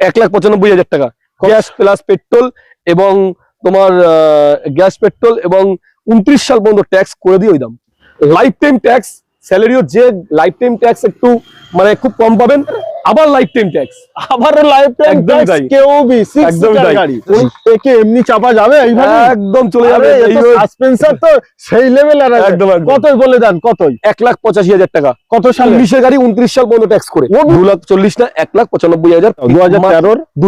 এক লাখ পঁচানব্বই হাজার টাকা। গ্যাস প্লাস পেট্রোল এবং তোমার গ্যাস পেট্রোল এবং উনত্রিশ সাল পর্যন্ত ট্যাক্স করে দিয়ে ওই দাম। লাইফ টাইম ট্যাক্স স্যালারিও যে লাইফ টাইম ট্যাক্স একটু মানে খুব কম পাবেন। আবার লাইফ টাইম ট্যাক্স আবারও লাইফ টাইম কেউ বি। গাড়ি। একে এমনি চাপা যাবে এইভাবে? একদম চলে যাবে। সাসপেন্সার তো সেই লেভেল আর একদম, একদম। কতই বলে দেন কতই? লাখ পঁচাশি হাজার টাকা। কত সালে? গাড়ি উনত্রিশ সাল পর্যন্ত ট্যাক্স করে। লাখ চল্লিশ না এক লাখ পঁচানব্বই হাজার।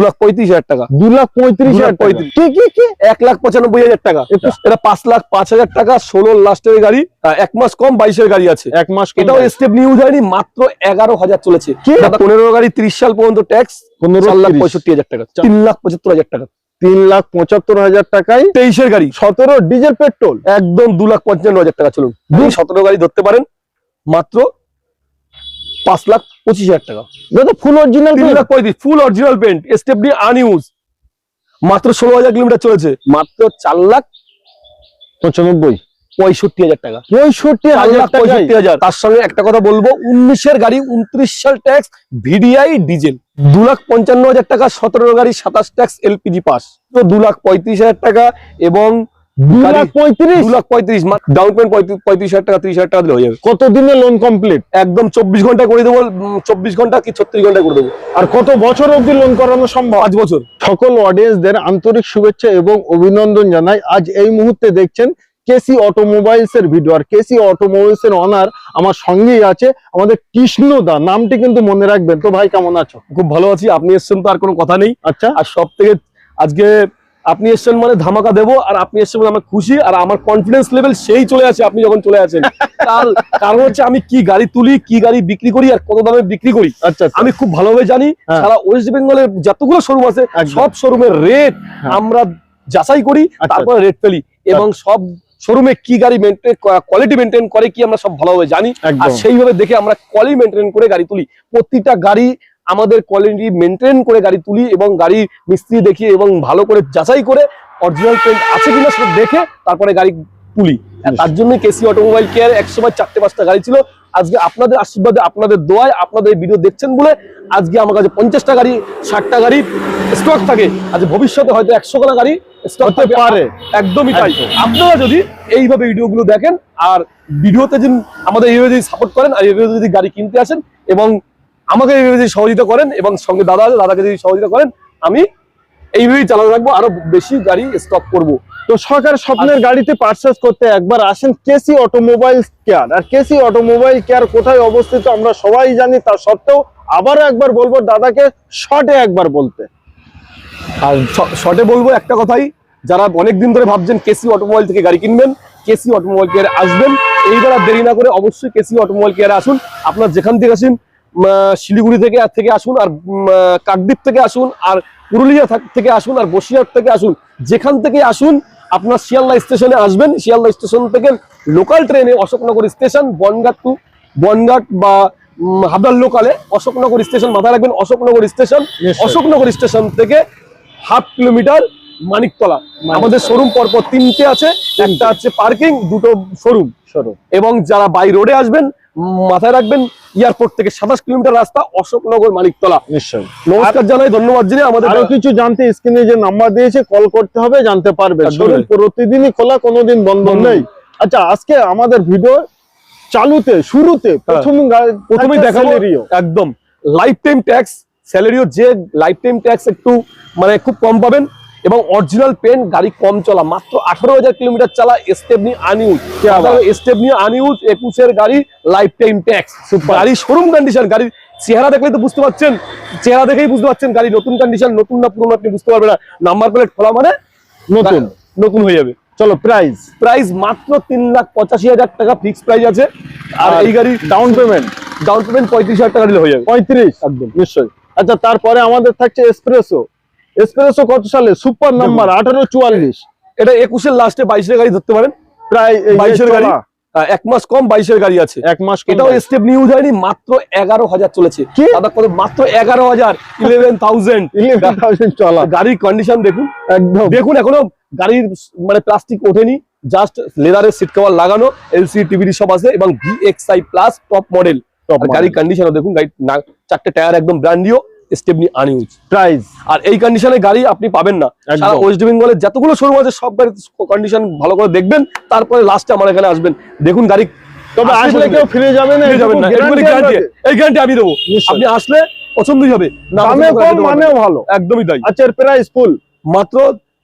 লাখ পঁয়ত্রিশ হাজার টাকা। লাখ পঁয়ত্রিশ দু লাখ হাজার পঁয়ত্রিশ। কি কি কি? লাখ পঁচানব্বই হাজার টাকা। এটা পাঁচ লাখ পাঁচ হাজার টাকা ষোলো লাস্টের গাড়ি এক মাস কম বাইশের গাড়ি আছে। এক মাস এটাও স্টেপ নিউজ হয়নি মাত্র এগারো হাজার চলেছে। কি? দাদা পনেরো গাড়ি ত্রিশ সাল পর্যন্ত ট্যাক্স পনেরো লাখ পঁয়ষট্টি হাজার টাকা তিন লাখ পঁচাত্তর হাজার টাকা। তিন লাখ পঁচাত্তর হাজার টাকায় তেইশের গাড়ি সতেরো ডিজেল পেট্রোল একদম দু লাখ পঞ্চান্ন হাজার টাকা চলুন। দু সতেরো গাড়ি ধরতে পারেন মাত্র পাঁচ লাখ পঁচিশ হাজার টাকা। দাদা ফুল অরিজিনাল তিন লাখ পঁয়ত্রিশ full original paint stepney unused মাত্র ষোলো হাজার কিলোমিটার চলেছে। মাত্র চার লাখ পঁচানব্বই। পঁয়ষট্টি হাজার টাকা। পঁয়ষট্টি হাজার পঁয়ষট্টি হাজার। তার সঙ্গে একটা কথা বলব উনিশের গাড়ি উনত্রিশ সাল ট্যাক্স ভিডিআই ডিজেল। দু লাখ পঞ্চান্ন হাজার টাকা সতেরো গাড়ি সাতাশ ট্যাক্স এলপিজি পাস। তো দু লাখ পঁয়ত্রিশ হাজার টাকা এবং দু লাখ পঁয়ত্রিশ? লাখ পঁয়ত্রিশ ডাউন পেমেন্ট পঁয়ত্রিশ হাজার টাকা ত্রিশ হাজার টাকা হয়ে যাবে। কত দিনে লোন কমপ্লিট একদম চব্বিশ ঘণ্টা করে দেবো চব্বিশ ঘণ্টা কি ছত্রিশ ঘণ্টা করে দেবো। আর কত বছর অবধি লোন করানো সম্ভব? পাঁচ বছর। সকল অডিয়েন্সদের আন্তরিক শুভেচ্ছা এবং অভিনন্দন জানাই। আজ এই মুহূর্তে দেখছেন কেসি অটোমোবাইলস এর ভিডিও আর কেসি অটোমোবাইলস এর অনার আমার সঙ্গেই আছে আমাদের কৃষ্ণদা নামটি কিন্তু মনে রাখবেন তো ভাই কেমন আছো খুব ভালো আছি আপনি এসছেন তো আর কোনো কথা নেই আচ্ছা আর সব থেকে আজকে আপনি এসছেন মানে ধামাকা দেবো আর আপনি এসছেন মানে আমার খুশি আর আমার কনফিডেন্স লেভেল সেই চলে আছে আপনি যখন চলে আছেন তার কারণ হচ্ছে আমি কি গাড়ি তুলি কি গাড়ি বিক্রি করি আর কত দামে বিক্রি করি আচ্ছা আচ্ছা। আমি খুব ভালোভাবে জানি হ্যাঁ। সারা ওয়েস্ট বেঙ্গলের যতগুলো শোরুম আছে সব শোরুমের রেট হ্যাঁ। আমরা যাচাই করি আচ্ছা। তারপরে রেট ফেলি এবং সব শোরুমে কি গাড়ি মেনটেন কোয়ালিটি মেনটেন করে কি আমরা সব ভালোভাবে জানি। আর সেইভাবে দেখে আমরা কোয়ালিটি মেনটেন করে গাড়ি তুলি। প্রতিটা গাড়ি আমাদের কোয়ালিটি মেনটেন করে গাড়ি তুলি এবং গাড়ি মিস্ত্রি দেখি এবং ভালো করে যাচাই করে অরিজিনাল পেন্ট আছে কিনা সেটা দেখে তারপরে গাড়ি তুলি। তার জন্য কেসি অটোমোবাইল কেয়ার একসময় চারটে পাঁচটা গাড়ি ছিল। আজকে আপনাদের আশীর্বাদে আপনাদের দোয়ায় আপনাদের ভিডিও দেখছেন বলে আজকে আমার কাছে পঞ্চাশটা গাড়ি ষাটটা গাড়ি স্টক থাকে। আজ ভবিষ্যতে হয়তো একশো খানা গাড়ি স্টক হতে পারে। একদমই তাই। আপনারা যদি এইভাবে ভিডিওগুলো দেখেন আর ভিডিওতে যদি আমাদের এইভাবে যদি সাপোর্ট করেন আর এইভাবে যদি গাড়ি কিনতে আসেন এবং আমাকে এইভাবে যদি সহযোগিতা করেন এবং সঙ্গে দাদা আছে দাদাকে যদি সহযোগিতা করেন আমি এইভাবেই চালানো রাখব আরও বেশি গাড়ি স্টক করব। তো সরকার স্বপ্নের গাড়িতে পারচেস করতে একবার আসেন কেসি অটোমোবাইল কেয়ার আর কেসি অটোমোবাইল কেয়ার কোথায় অবস্থিত আমরা সবাই জানি তা সত্ত্বেও আবারও একবার বলব দাদাকে শর্টে একবার বলতে। আর শর্টে বলব একটা কথাই যারা অনেক দিন ধরে ভাবছেন কেসি অটোমোবাইল থেকে গাড়ি কিনবেন কেসি অটোমোবাইল কেয়ারে আসবেন। এইবার দেরি না করে অবশ্যই কেসি অটোমোবাইল কেয়ারে আসুন। আপনার যেখান থেকে আসেন শিলিগুড়ি থেকে আর থেকে আসুন আর কাকদ্বীপ থেকে আসুন আর পুরুলিয়া থাক- আসুন আর বসিরহাট থেকে আসুন। যেখান থেকে আসুন আপনার শিয়ালদা স্টেশনে আসবেন। শিয়ালদা স্টেশন থেকে লোকাল ট্রেনে অশোকনগর স্টেশন বনগাঁ টু বনগাঁ বা হাবড়ার লোকালে অশোকনগর স্টেশন মাথায় রাখবেন। অশোকনগর স্টেশন অশোকনগর স্টেশন থেকে হাফ কিলোমিটার মানিকতলা। আমাদের শোরুম পরপর তিনটে আছে। একটা হচ্ছে পার্কিং দুটো শোরুম সরু এবং যারা বাই রোডে আসবেন মাথায় রাখবেন এয়ারপোর্ট থেকে সাতাশ কিলোমিটার রাস্তা অশোকনগর মানিকতলা। নিশ্চয়ই। নমস্কার জানাই ধন্যবাদ জানাই আমাদের আরও কিছু জানতে স্ক্রিনে যে নাম্বার দিয়েছে কল করতে হবে জানতে পারবে প্রতিদিনই খোলা কোনোদিন বন্ধ নেই। আচ্ছা আজকে আমাদের ভিডিও চালুতে শুরুতে প্রথম গা- প্রথমেই থাকছে দেখাবো একদম। লাইফ টাইম ট্যাক্স স্যালারিও যে লাইফ টাইম ট্যাক্স একটু মানে খুব কম পাবেন। এবং অরিজিনাল পেন গাড়ি কম চলা মাত্র আঠারো হাজার কিলোমিটার চালা স্টেপনি আনিউজ স্টেপনি আনিউজ একুশের গাড়ি লাইফ টাইম ট্যাক্স গাড়ি শোরুম কন্ডিশন গাড়ির চেহারা দেখলে তো বুঝতে পারছেন। চেহারা দেখেই বুঝতে পারছেন গাড়ি নতুন কন্ডিশন নতুন না পুরোনো আপনি বুঝতে পারবেন না। নাম্বার প্লেট খোলা মানে নতুন। নতুন হয়ে যাবে। চলো প্রাইস প্রাইস মাত্র তিন লাখ পঁচাশি হাজার টাকা ফিক্সড প্রাইস আছে। আর এই গাড়ির ডাউন পেমেন্ট ডাউন পেমেন্ট পঁয়ত্রিশ হাজার টাকা দিলে হয়ে যাবে। পঁয়ত্রিশ? একদম। নিশ্চয়ই। আচ্ছা তারপরে আমাদের থাকছে এক্সপ্রেসও এসপ্রেসো কত সালে? সুপার নাম্বার আঠারো চুয়াল্লিশ। এটা একুশের লাস্টে বাইশের গাড়ি ধরতে পারেন। প্রায় বাইশের গাড়ি। এক মাস কম বাইশের গাড়ি আছে। এক মাস এটাও স্টেপ নিউজ হয়নি মাত্র এগারো হাজার চলেছে। দাদা কত? মাত্র এগারো হাজার ইলেভেন থাউজেন্ড 11,000 চলা। গাড়ির কন্ডিশন দেখুন। একদম। দেখুন এখনও গাড়ির মানে প্লাস্টিক ওঠেনি। জাস্ট লেদারের সিট কভার লাগানো এলসি টিভি সব আছে এবং ভিএক্সআই প্লাস টপ মডেল। গাড়ির কন্ডিশনও দেখুন গাড়ি চারটে টায়ার একদম brand new stepney unused price. আর এই কন্ডিশনে গাড়ি আপনি পাবেন না। সারা ওয়েস্ট বেঙ্গলের যতগুলো শোরুম আছে সব গাড়ি কন্ডিশন ভালো করে দেখবেন তারপরে লাস্টে আমার এখানে আসবেন। দেখুন গাড়ি তবে আসলে কেউ ফিরে যাবে না যাবেন না। এই গ্যারান্টি আমি দেবো। আপনি আসলে পছন্দই হবে। দামে কম মানেও ভালো। একদমই তাই। আচ্ছা এর প্রাইস ফুল মাত্র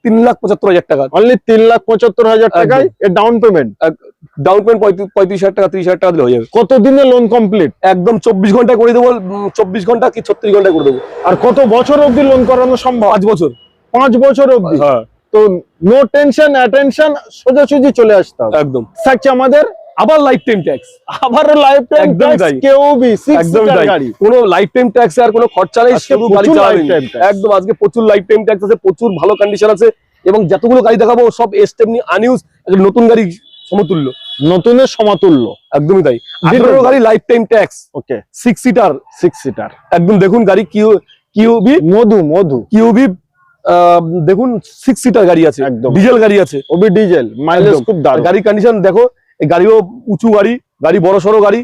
তিন লাখ পঁচাত্তর হাজার টাকা। অনলি তিন লাখ পঁচাত্তর হাজার টাকায় এর ডাউন পেমেন্ট ডাউন পেমেন্ট পঁয়ত্রিশ হাজার টাকা ত্রিশ হাজার টাকা দিলে হয়ে যাবে। কত দিনে লোন কমপ্লিট একদম চব্বিশ ঘণ্টা করে দেবো চব্বিশ ঘণ্টা কি ছত্রিশ ঘণ্টা করে দেবো। আর কত বছর অবধি লোন করানো সম্ভব? পাঁচ বছর। পাঁচ বছর অবধি? হ্যাঁ তো নো টেনশন অ্যাটেনশন সোজাসুজি চলে আসতে হবে। একদম। থাকছে আমাদের? আবার লাইফ টাইম ট্যাক্স আবার লাইফ টাইম একদমই তাই। কেউ বি সিক্স একদমই গাড়ি। কোনো লাইফ টাইম ট্যাক্স আর কোনো খরচা নেই শুধু গাড়ি। একদম আজকে প্রচুর লাইফ টাইম ট্যাক্স আছে প্রচুর ভালো কন্ডিশন আছে এবং যতগুলো গাড়ি দেখাবো সব এসটেমনি আনইউজ নতুন গাড়ি সমতুল্য। নতুনের সমাতুল্য। একদমই তাই। আঠারো গাড়ি life time tax okay six seater six seater একদম দেখুন গাড়ি কিউ কিউবি মধু মধু। কিউবি দেখুন সিক্স সিটার গাড়ি আছে। একদম। ডিজেল গাড়ি আছে। ওবি ডিজেল মাইলেজ খুব দারুণ। গাড়ির কন্ডিশন দেখো এই গাড়িও উঁচু গাড়ি গাড়ি বড় সড়ো গাড়ি।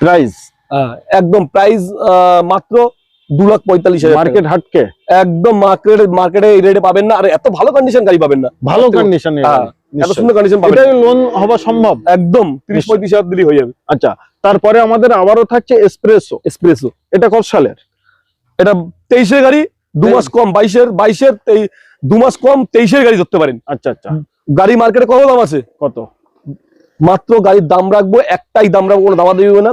প্রাইস একদম প্রাইস মাত্র দু লাখ পঁয়তাল্লিশ হাজার মার্কেট হাটকে? একদম মার্কেট মার্কেটে এই রেটে পাবেন না। আর এত ভালো কন্ডিশন গাড়ি পাবেন না। ভালো কন্ডিশন এত সুন্দর কন্ডিশন পাবেন। এটাই লোন হওয়া সম্ভব। একদম তিরিশ নিশ্চয়ই। পঁয়ত্রিশ হাজার দিলেই হয়ে যাবে। আচ্ছা তারপরে আমাদের আবারও থাকছে এসপ্রেসো এক্সপ্রেসও এটা কত সালের? এটা তেইশের গাড়ি দু মাস কম বাইশের বাইশের তেই- দু মাস কম তেইশের গাড়ি ধরতে পারেন। আচ্ছা আচ্ছা। গাড়ি মার্কেটে কত দাম আছে? কত? মাত্র গাড়ির দাম রাখব একটাই দাম রাখব কোনো দামা দেবে না।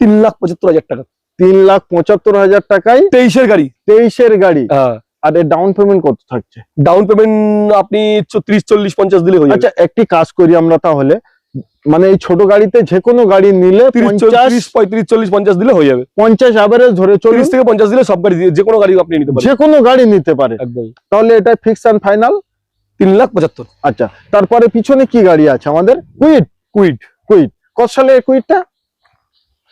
তিন লাখ পঁচাত্তর হাজার টাকা। তিন লাখ পঁচাত্তর হাজার টাকায় তেইশের গাড়ি। তেইশের গাড়ি। হ্যাঁ। আর এর ডাউন পেমেন্ট কত থাকছে? ডাউন পেমেন্ট আপনি ত্রিশ চল্লিশ পঞ্চাশ দিলে হয়ে আচ্ছা একটি কাজ করি আমরা তাহলে। মানে এই ছোট গাড়িতে যে কোনো গাড়ি নিলে পঞ্চাশ পঁয়ত্রিশ চল্লিশ পঞ্চাশ দিলে হয়ে যাবে। পঞ্চাশ অ্যাভারেজ ধরে চল্লিশ থেকে পঞ্চাশ দিলে সব গাড়ি দিয়ে- যে কোনো গাড়ি আপনি নিতে পারেন। যে কোনো গাড়ি নিতে পারে। তাহলে এটা ফিক্স অ্যান্ড ফাইনাল তিন লাখ পঁচাত্তর। আচ্ছা তারপরে পিছনে কি গাড়ি আছে আমাদের? কুইট কুইট কুইট কত সালে কুইটটা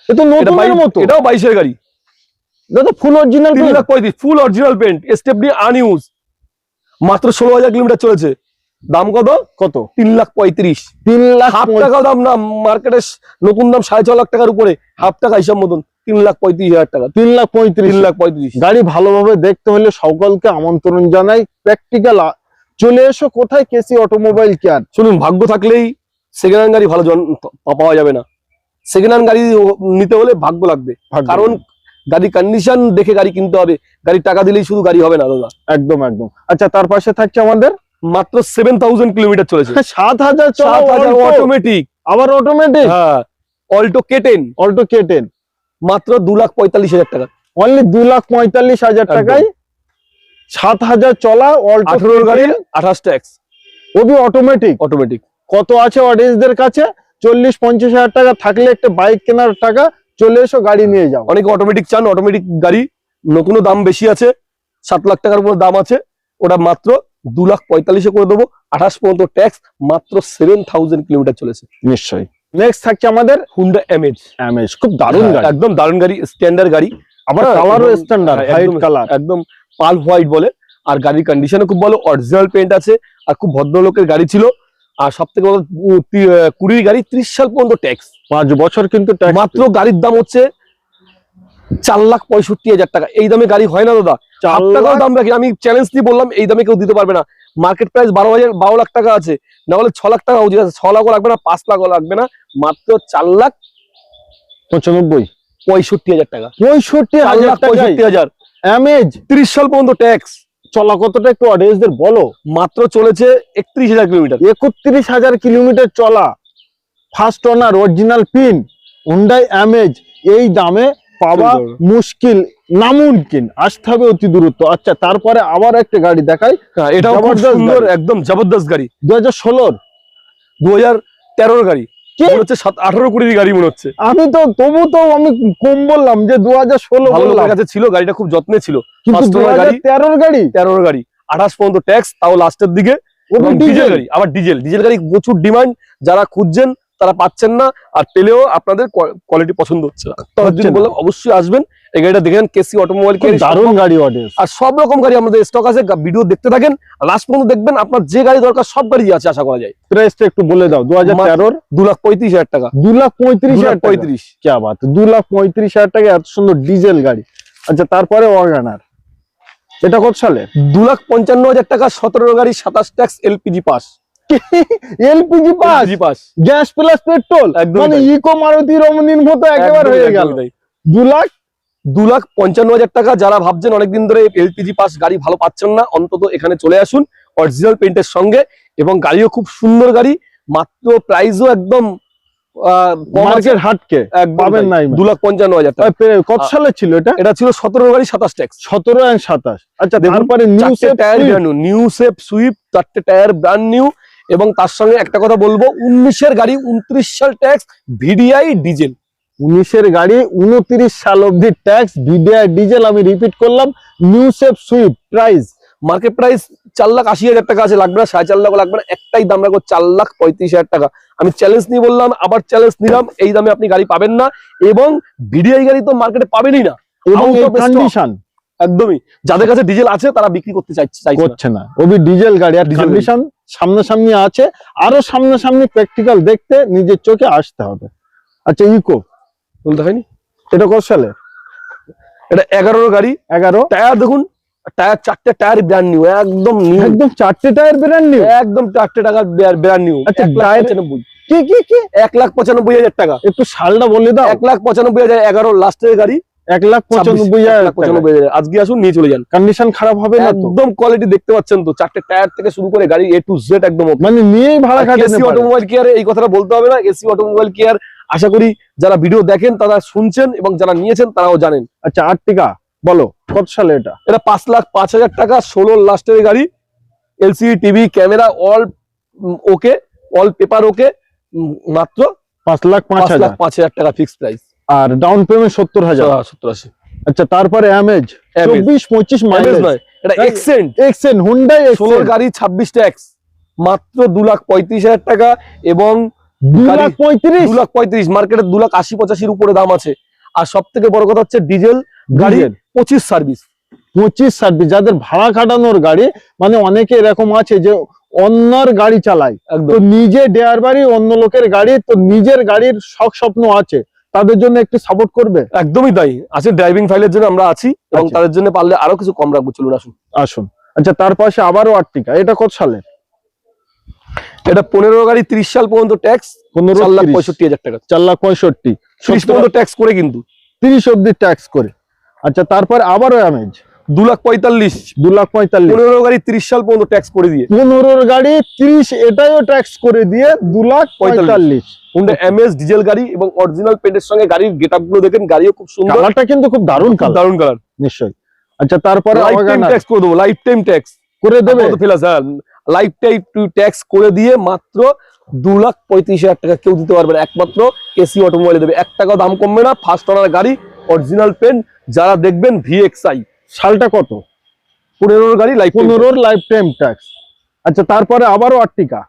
এ তো এটা নতুনের মতো। এটাও বাইশের গাড়ি। দাদা ফুল অরিজিনাল তিন লাখ পঁয়ত্রিশ ফুল অরিজিনাল পেন্ট আনইউজ মাত্র ষোলো হাজার কিলোমিটার চলেছে। দাম কত? কত? তিন লাখ পঁয়ত্রিশ। তিন লাখ হাফ টাকাও দাম না মার্কেটে নতুন দাম সাড়ে ছ লাখ টাকার উপরে। হাফ টাকা হিসাব মতন তিন লাখ পঁয়ত্রিশ হাজার টাকা। তিন লাখ পঁয়ত্রিশ। তিন লাখ পঁয়ত্রিশ। গাড়ি ভালোভাবে দেখতে হলে সকলকে আমন্ত্রণ জানাই। প্র্যাকটিক্যাল চলে এসো কোথায়? কেসি অটোমোবাইল কেয়ার শুনুন ভাগ্য থাকলেই সেকেন্ড হ্যান্ড গাড়ি ভালো পাওয়া যাবে না। সেকেন্ড হ্যান্ড গাড়ি নিতে হলে ভাগ্য লাগবে। কারণ গাড়ি কন্ডিশন দেখে গাড়ি কিনতে হবে। গাড়ির টাকা দিলেই শুধু গাড়ি হবে না দাদা। একদম একদম। আচ্ছা তার পাশে থাকছে আমাদের? মাত্র সেভেন থাউজেন্ড কিলোমিটার চলেছে। সাত হাজার সাত হাজার অটোমেটিক আবার অটোমেটিক হ্যাঁ অল্টো কেটেন অল্টো কেটেন মাত্র দু লাখ পঁয়তাল্লিশ হাজার টাকা। অনলি দু লাখ পঁয়তাল্লিশ হাজার টাকায় সাত হাজার চলা অল্টো আঠারোর গাড়ি আঠাশ ট্যাক্স। ওবি অটোমেটিক অটোমেটিক কত আছে অডিয়েন্সদের কাছে? চল্লিশ পঞ্চাশ হাজার টাকা থাকলে একটা বাইক কেনার টাকা চলে এসো গাড়ি নিয়ে যাও। অনেকে অটোমেটিক চান অটোমেটিক গাড়ি নতুনও দাম বেশি আছে সাত লাখ টাকার উপর দাম আছে। ওটা মাত্র দু লাখ পঁয়তাল্লিশে করে দেবো আঠাশ পর্যন্ত ট্যাক্স মাত্র সেভেন থাউজেন্ড কিলোমিটার চলেছে। নিশ্চয়ই। নেক্সট থাকছে আমাদের হুন্ডা এমএজ অ্যামেজ খুব দারুণ গাড়ি। একদম দারুণ গাড়ি স্ট্যান্ডার্ড গাড়ি। আবার কালারও স্ট্যান্ডার্ড হ্যাঁ, হোয়াইট একদম- কালার একদম পাল হোয়াইট বলে। আর গাড়ির কন্ডিশনও খুব ভালো অরিজিনাল পেন্ট আছে। আর খুব ভদ্রলোকের গাড়ি ছিল। আর সব থেকে বড় আহ, কুড়ির গাড়ি ত্রিশ সাল পর্যন্ত ট্যাক্স পাঁচ বছর কিন্তু মাত্র গাড়ির দাম হচ্ছে চার লাখ পঁয়ষট্টি হাজার টাকা। এই দামে গাড়ি হয় না দাদা? চার টাকাও দাম রাখি আমি চ্যালেঞ্জ দিয়ে বললাম এই দামে কেউ দিতে পারবে না। মার্কেট প্রাইস বারো হাজার বারো লাখ টাকা আছে। না হলে ছ লাখ টাকা উচিত আছে। ছ লাখও লাগবে না পাঁচ লাখও লাগবে না। মাত্র চার লাখ পঁচানব্বই। পঁয়ষট্টি হাজার টাকা। পঁয়ষট্টি হাজার পঁয়ষট্টি হাজার। অ্যামেজ ত্রিশ সাল পর্যন্ত ট্যাক্স চলা কতটা একটু অডিয়েন্সদের বলো? মাত্র চলেছে একত্রিশ হাজার কিলোমিটার। একত্রিশ হাজার কিলোমিটার চলা। First owner original paint Hyundai Amaze এই দামে পাওয়া। মুশকিল নামুনকিন আসতে হবে অতি দূরত্ব আচ্ছা তারপরে আবার একটা গাড়ি দেখাই। এটা সুন্দর গাড়ি। একদম জবরদস্ত গাড়ি। দু হাজার ষোলোর। দু হাজার তেরোর গাড়ি? মনে হচ্ছে আঠারো গাড়ি মনে হচ্ছে। আমি তো তবু তো আমি কম বললাম যে দু হাজার ষোলো ভালো বললাম। কাছে ছিল গাড়িটা খুব যত্নে ছিল। গাড়ি। তেরোর গাড়ি? তেরোর গাড়ি। আঠাশ পর্যন্ত ট্যাক্স তাও লাস্টের দিকে। ডিজেল গাড়ি আবার ডিজেল ডিজেল গাড়ি প্রচুর ডিমান্ড যারা খুঁজছেন তারা পাচ্ছেন না আর পেলেও আপনাদের কোয়ালিটি পছন্দ হচ্ছে না। তারা যদি বললাম অবশ্যই আসবেন। এই গাড়িটা দেখেন কেসি অটোমোবাইল দারুণ গাড়ি আর সব রকম গাড়ি আমাদের স্টক আছে ভিডিও দেখতে থাকেন। লাস্ট পর্যন্ত দেখবেন আপনার যে গাড়ি দরকার সব গাড়ি আছে আশা করা যায়। প্রাইসটা একটু বলে দাও দু হাজার দু লাখ পঁয়ত্রিশ হাজার টাকা। দু লাখ পঁয়ত্রিশ হাজার পঁয়ত্রিশ। কে বাত দু লাখ পঁয়ত্রিশ হাজার টাকা এত সুন্দর ডিজেল গাড়ি। আচ্ছা তারপরে অর্গানার এটা কত সালে? দু লাখ পঞ্চান্ন হাজার টাকা সতেরো গাড়ি সাতাশ tax LPG pass LPG pass pass gas plus petrol মানে ইকো মারুতি রমণীর মতো একেবারে হয়ে গেল। দু লাখ? দু লাখ পঞ্চান্ন হাজার টাকা যারা ভাবছেন অনেকদিন ধরে এলপিজি পাস গাড়ি ভালো পাচ্ছেন না অন্তত এখানে চলে আসুন অরিজিনাল পেন্টের সঙ্গে এবং গাড়িও খুব সুন্দর গাড়ি মাত্র প্রাইসও একদম মার্কেট হাটকে পাবেন নাই দু লাখ পঞ্চান্ন হাজার টাকা। তাই কত সালে ছিল এটা? এটা ছিল সতেরো গাড়ি সাতাশ ট্যাক্স। সতেরো অ্যান্ড সাতাশ। আচ্ছা তারপরে নিউ চারটে টায়ার নিউ সেফ সুইপ চারটে টায়ার ব্র্যান্ড নিউ এবং তার সঙ্গে একটা কথা বলব উনিশের গাড়ি উনত্রিশ সাল ট্যাক্স ভিডিআই ডিজেল উনিশের গাড়ি উনত্রিশ সাল অব্দি ট্যাক্স ভিডিআই ডিজেল আমি রিপিট করলাম নিউ সেফ সুইপ প্রাইস মার্কেট প্রাইস চার লাখ আশি হাজার টাকা আছে লাগবে না সাড়ে চার লাখ লাগবে না একটাই দাম রাখব চার লাখ পঁয়ত্রিশ হাজার টাকা। আমি চ্যালেঞ্জ নিয়ে বললাম আবার চ্যালেঞ্জ নিলাম এই দামে আপনি গাড়ি পাবেন না এবং ভিডিআই গাড়ি তো মার্কেটে পাবেনই না। একদমই। যাদের কাছে ডিজেল আছে তারা বিক্রি করতে চাইছে না। ওবি ডিজেল গাড়ি আর ডিজেল গাড়ি। সামনাসামনি আছে আরও সামনাসামনি প্র্যাকটিক্যাল দেখতে নিজের চোখে আসতে হবে। আচ্ছা ইকো। বলতে হয়নি এটা কত সালে? এটা এগারোর গাড়ি। এগারো। টায়ার দেখুন টায়ার চারটে টায়ার ব্র্যান্ড নিউ একদম নিউ একদম চারটে টায়ার ব্র্যান্ড নিউ একদম চারটে টাকা ব্র্যান্ড নিউ আচ্ছা, টায়ার- কি কি কি? এক লাখ পঁচানব্বই হাজার টাকা। একটু সালটা বলে দাও। এক লাখ পঁচানব্বই হাজার এগারো লাস্টের গাড়ি। এক লাখ পঁচানব্বই এক হাজার লাখ পঁচানব্বই হাজার। আজকে আসুন নিয়ে চলে যান। কন্ডিশন খারাপ হবে না একদম কোয়ালিটি দেখতে পাচ্ছেন তো। চারটে টায়ার থেকে শুরু করে গাড়ি এ টু জেড একদম মানে নিয়েই ভাড়া এসি অটোমোবাইল কেয়ারে এই কথাটা বলতে হবে না। এসি অটোমোবাইল কেয়ার আশা করি যারা ভিডিও দেখেন তারা শুনছেন এবং যারা নিয়েছেন তারাও জানেন। আচ্ছা আর্টিকা বলো কত সালে এটা? এটা পাঁচ লাখ পাঁচ হাজার টাকা ষোলো লাস্টের গাড়ি। LCD TV camera all okay all paper okay মাত্র পাঁচ লাখ পাঁচ লাখ হাজার। পাঁচ হাজার টাকা ফিক্স প্রাইস আর ডাউন পেমেন্ট সত্তর হাজার। সত্তর আশি। আচ্ছা তারপরে অ্যামেজ। চব্বিশ পঁচিশ মাইলেজ এটা এক্সেন্ট এক্সেন হুন্ডাই ষোলোর গাড়ি ছাব্বিশ ট্যাক্স মাত্র দু লাখ পঁয়ত্রিশ হাজার টাকা এবং দু লাখ পঁয়ত্রিশ। দু লাখ পঁয়ত্রিশ মার্কেটে দু লাখ আশি পঁচাশির উপরে দাম আছে। আর সব থেকে বড় কথা হচ্ছে ডিজেল গাড়ি পঁচিশ সার্ভিস পঁচিশ সার্ভিস যাদের ভাড়া খাটানোর গাড়ি মানে অনেকে এরকম আছে যে অন্যর গাড়ি চালায়। তো নিজে ডেয়ার বাড়ি অন্য লোকের গাড়ি তো নিজের গাড়ির শখ স্বপ্ন আছে। তাদের জন্য একটু সাপোর্ট করবে? একদমই তাই। আছে ড্রাইভিং ফাইলের জন্য আমরা আছি এবং আচ্ছা। তাদের জন্য পারলে আরও কিছু কম রাখব। চলুন আসুন। আসুন। আচ্ছা তার পাশে আবারও আর্টিকা এটা কত সালে এটা পনেরো গাড়ি ত্রিশ সাল পর্যন্ত ট্যাক্স পনেরো চার লাখ পঁয়ষট্টি হাজার টাকা। চার লাখ পঁয়ষট্টি। ত্রিশ পর্যন্ত ট্যাক্স করে কিন্তু। তিরিশ অব্দি ট্যাক্স করে। আচ্ছা তারপর আবারও অ্যামেজ দু লাখ পঁয়তাল্লিশ। দু লাখ পঁয়তাল্লিশ। পনেরো গাড়ি ত্রিশ সাল পর্যন্ত ট্যাক্স করে দিয়ে। পনেরো গাড়ি তিরিশ এটাও ট্যাক্স করে দিয়ে দু লাখ পঁয়তাল্লিশ। হুন্ডা এমএস ডিজেল গাড়ি এবং অরিজিনাল পেন্টের সঙ্গে গাড়ির গেটগুলো দেখেন গাড়িও খুব সুন্দর। কালারটা কিন্তু খুব দারুণ খুব কালার দারুণ কালার নিশ্চয়ই। আচ্ছা তারপরে লাইফ টাইম ট্যাক্স করে দেবো লাইফ টাইম ট্যাক্স করে দেবে? ফেলাস হ্যাঁ লাইফ টাইম ট্যাক্স করে দিয়ে মাত্র দু লাখ পঁয়ত্রিশ হাজার টাকা কেউ দিতে পারবে না। একমাত্র এসি অটোমোবাইলে দেবে। এক টাকা দাম কমবে না। ফার্স্ট অনার গাড়ি অরিজিনাল পেন যারা দেখবেন ভি ভিএক্সআই সালটা কত? পনেরোর গাড়ি লাইফ পনেরোর লাইফ টাইম ট্যাক্স আচ্ছা তারপরে আবারও আর্টিকা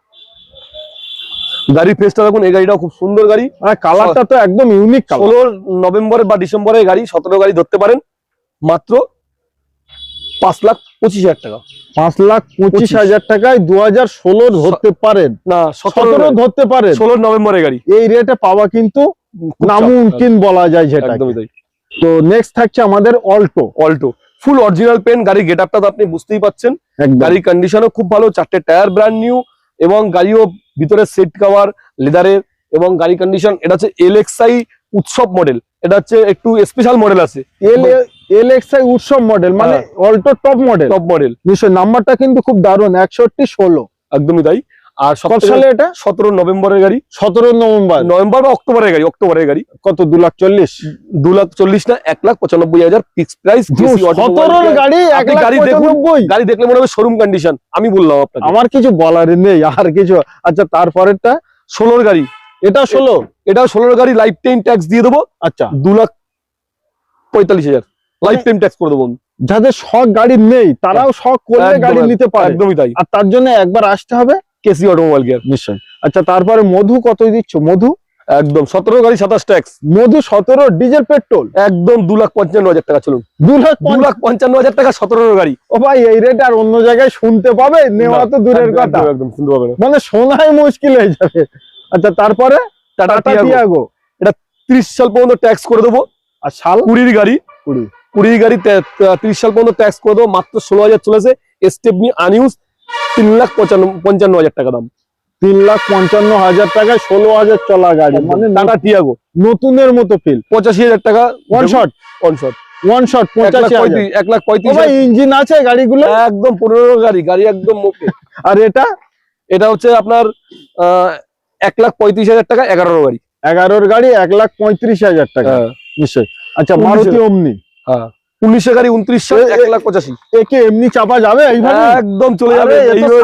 গাড়ির ফেসটা দেখুন এই গাড়িটাও খুব সুন্দর গাড়ি। আর কালারটা তো একদম ইউনিক কালার ষোলো নভেম্বরে বা ডিসেম্বরের গাড়ি সতেরো গাড়ি ধরতে পারেন। মাত্র পাঁচ লাখ পঁচিশ হাজার টাকা। পাঁচ লাখ পঁচিশ। হাজার টাকায় দু হাজার ষোলো ধরতে পারেন। না সতেরো ধরতে পারেন। ষোলো নভেম্বরের গাড়ি। এই রেটে পাওয়া কিন্তু নামুমকিন বলা যায় চাপ। যেটা একদমই তাই। তো নেক্সট থাকছে আমাদের Alto Alto full original paint গাড়ির গেট আপটা তো আপনি বুঝতেই পাচ্ছেন। গাড়ির কন্ডিশনও খুব ভালো চারটে টায়ার ব্র্যান্ড নিউ এবং গাড়িও ভিতরে সেট কাভার লেদারের এবং গাড়ি কন্ডিশন এটা হচ্ছে এলএক্সআই উৎসব মডেল এটা হচ্ছে একটু স্পেশাল মডেল আছে। এল এল এক্স আই উৎসব মডেল মানে। Alto top model top model নিশ্চয় নাম্বারটা কিন্তু খুব দারুণ একষট্টি ষোলো। একদমই তাই। আর কত সালে এটা? সতেরো নভেম্বরের গাড়ি। সতেরো নভেম্বর। নভেম্বর বা অক্টোবরের গাড়ি অক্টোবরের গাড়ি। কত? দু লাখ চল্লিশ। দু লাখ চল্লিশ না এক লাখ পঁচানব্বই হাজার ফিক্স প্রাইস গাড়ি। গাড়ি দেখুন। গাড়ি দেখলে মনে হবে শোরুম কন্ডিশন আমি বললাম আপনাকে। আমার কিছু বলার নেই আর কিছু। আচ্ছা তারপরেরটা? ষোলোর গাড়ি। এটা ষোলো? এটা ষোলোর গাড়ি লাইফ টাইম ট্যাক্স দিয়ে দেবো। আচ্ছা। দু লাখ পঁয়তাল্লিশ হাজার। লাইফ টাইম ট্যাক্স করে দেবো যাদের শখ গাড়ি নেই তারাও শখ করলে গাড়ি নিতে পারে। একদমই তাই। আর তার জন্য একবার আসতে হবে। KC automobile gear. নিশ্চয় আচ্ছা তারপরে মধু কত দিচ্ছ? মধু? একদম সতেরো গাড়ি সাতাশ ট্যাক্স। মধু সতেরো ডিজেল পেট্রোল? একদম দু লাখ পঞ্চান্ন হাজার টাকা চলুন। দু লাখ দু লাখ পঞ্চান্ন হাজার টাকা সতেরো গাড়ি। ও ভাই এই রেট আর অন্য জায়গায় শুনতে পাবে নেওয়া তো দূরের কথা। একদম, শুনতে পাবে মানে শোনাই মুশকিল হয়ে যাবে। আচ্ছা তারপরে টাটা টিয়াগো টিয়াগো ত্রিশ সাল পর্যন্ত ট্যাক্স করে দেবো। আর সাল? কুড়ির গাড়ি। কুড়ি। কুড়ি গাড়ি ত্রিশ সাল পর্যন্ত ট্যাক্স করে দেবো। মাত্র ষোলো হাজার চলেছে। স্টেপনি আনইউজ তিন লাখ পঞ্চান্ন হাজার টাকা দাম। তিন লাখ পঞ্চান্ন হাজার টাকায় ষোলো হাজার চলা গাড়ি। মানে টাটা টিয়াগো নতুনের মতো ফিল পঁচাশি হাজার টাকা one shot one shot one shot পঁচাশি এক লাখ পঁয়ত্রিশ ইঞ্জিন আছে গাড়িগুলো? একদম পনেরো গাড়ি গাড়ি একদম আর এটা? এটা হচ্ছে আপনার আহ, এক লাখ পঁয়ত্রিশ হাজার টাকা এগারো গাড়ি। এগারোর গাড়ি এক লাখ পঁয়ত্রিশ হাজার টাকা। হ্যাঁ। আচ্ছা। মারুতি অমনি হ্যাঁ। উনিশে গাড়ি উনত্রিশ এক লাখ পঁচাশি। একে এমনি চাপা যাবে এইভাবে? একদম চলে যাবে।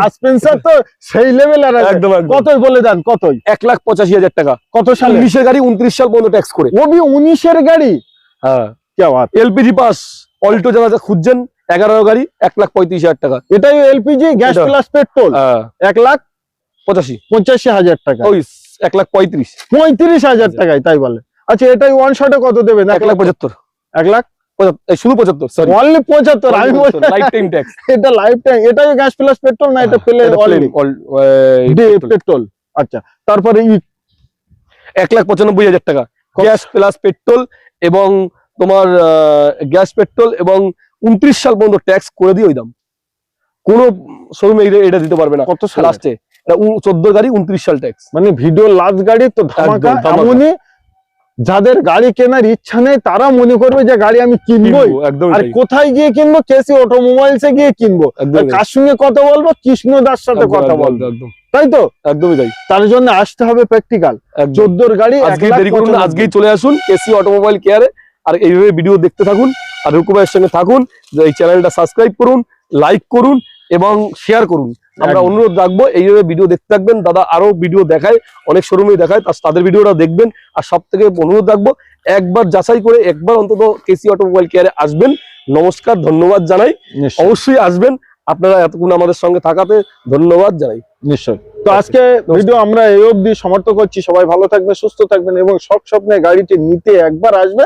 সাসপেন্সার তো সেই লেভেল আর একদম কতই বলে দেন কতই? এক লাখ পঁচাশি হাজার টাকা। কত সালে? উনিশে গাড়ি উনত্রিশ সাল পর্যন্ত ট্যাক্স করে। ওবি উনিশের গাড়ি? হ্যাঁ। এলপিজি পাস অল্টো যারা খুঁজছেন এগারো গাড়ি এক লাখ পঁয়ত্রিশ হাজার টাকা। এটাই এলপিজি গ্যাস প্লাস পেট্রোল এক লাখ পঁচাশি। পঁচাশি হাজার টাকা। ওই এক লাখ পঁয়ত্রিশ। পঁয়ত্রিশ হাজার টাকায় তাই বলে। আচ্ছা এটাই ওয়ান শটে কত দেবেন? এক লাখ পঁচাত্তর। এক লাখ শুধু পঁচাত্তর সরি অনলি পঁচাত্তর আমি লাইফ টাইম ট্যাক্স এটা লাইফ টাইম এটাই গ্যাস প্লাস পেট্রোল না এটা পেলে পেট্রোল আচ্ছা তারপরে এক লাখ পঁচানব্বই হাজার টাকা। গ্যাস প্লাস পেট্রোল এবং তোমার গ্যাস পেট্রোল এবং উনত্রিশ সাল পর্যন্ত ট্যাক্স করে দিয়ে ওই দাম। কোন শোরুমে এটা দিতে পারবে না। কত লাস্টে চোদ্দ গাড়ি উনত্রিশ সাল ট্যাক্স মানে ভিডিও লাস্ট গাড়ি তো ধামাকা যাদের গাড়ি কেনার ইচ্ছা নেই তারা মনে করবে যে গাড়ি আমি কিনবো একদম আর কোথায় গিয়ে কিনবো? কেসি অটোমোবাইলসে গিয়ে কিনবো। কার সঙ্গে কথা বলব? কৃষ্ণদার সাথে কথা বলব। একদম। তাই তো? একদমই তাই। তার জন্য আসতে হবে প্র্যাকটিক্যাল চোদ্দোর গাড়ি লাখ দেরি করুন আজকেই চলে আসুন কেসি অটোমোবাইল কেয়ারে আর এইভাবে ভিডিও দেখতে থাকুন আর রুকু ভাইয়ের সঙ্গে থাকুন যে এই চ্যানেলটা সাবস্ক্রাইব করুন লাইক করুন এবং শেয়ার করুন। আমরা অনুরোধ রাখব এইভাবে ভিডিও দেখতে থাকবেন দাদা আরও ভিডিও দেখায় অনেক শোরুমে দেখায় তাদের ভিডিওটা দেখবেন। আর সব থেকে অনুরোধ রাখব একবার যাচাই করে একবার অন্তত কেসি অটোমোবাইল কেয়ারে আসবেন। নমস্কার ধন্যবাদ জানাই। অবশ্যই আসবেন। আপনারা এতক্ষণ আমাদের সঙ্গে থাকাতে ধন্যবাদ জানাই। নিশ্চয় তো আজকে ভিডিও আমরা এই অবধি সমর্থ করছি। সবাই ভালো থাকবেন সুস্থ থাকবেন এবং সব স্বপ্নে গাড়িটি নিতে একবার আসবেন।